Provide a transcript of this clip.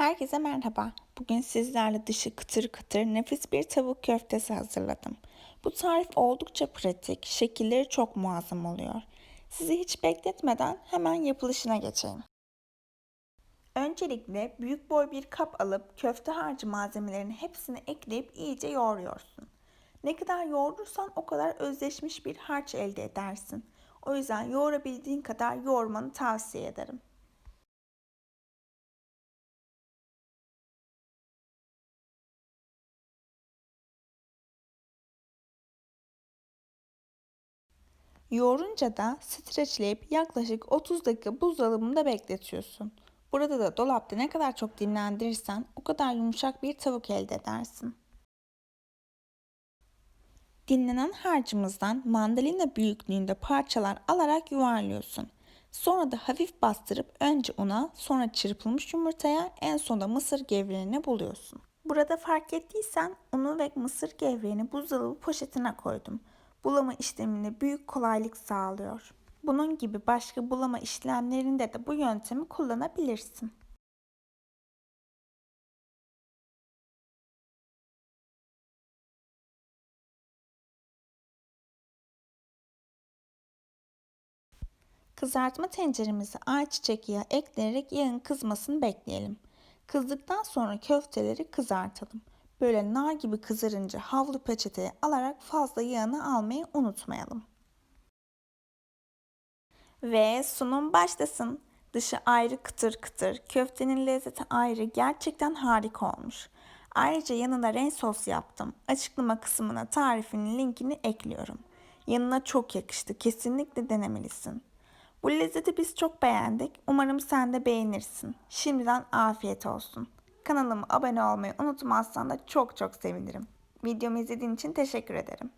Herkese merhaba. Bugün sizlerle dışı kıtır kıtır nefis bir tavuk köftesi hazırladım. Bu tarif oldukça pratik, şekilleri çok muazzam oluyor. Sizi hiç bekletmeden hemen yapılışına geçeyim. Öncelikle büyük boy bir kap alıp köfte harcı malzemelerini hepsini ekleyip iyice yoğuruyorsun. Ne kadar yoğurursan o kadar özleşmiş bir harç elde edersin. O yüzden yoğurabildiğin kadar yoğurmanı tavsiye ederim. Yoğurunca da streçleyip yaklaşık 30 dakika buzdolabında bekletiyorsun. Burada da dolapta ne kadar çok dinlendirirsen o kadar yumuşak bir tavuk elde edersin. Dinlenen harcımızdan mandalina büyüklüğünde parçalar alarak yuvarlıyorsun. Sonra da hafif bastırıp önce una, sonra çırpılmış yumurtaya, en sonunda mısır gevreğini buluyorsun. Burada fark ettiysen unu ve mısır gevreğini buzdolabı poşetine koydum. Bulama işlemine büyük kolaylık sağlıyor. Bunun gibi başka bulama işlemlerinde de bu yöntemi kullanabilirsin. Kızartma tenceremize ayçiçek yağı ekleyerek yağın kızmasını bekleyelim. Kızdıktan sonra köfteleri kızartalım. Böyle nar gibi kızarınca havlu peçeteye alarak fazla yağını almayı unutmayalım. Ve sunum başlasın. Dışı ayrı kıtır kıtır, köftenin lezzeti ayrı, gerçekten harika olmuş. Ayrıca yanına ren sos yaptım. Açıklama kısmına tarifinin linkini ekliyorum. Yanına çok yakıştı. Kesinlikle denemelisin. Bu lezzeti biz çok beğendik. Umarım sen de beğenirsin. Şimdiden afiyet olsun. Kanalıma abone olmayı unutmazsan da çok çok sevinirim. Videomu izlediğin için teşekkür ederim.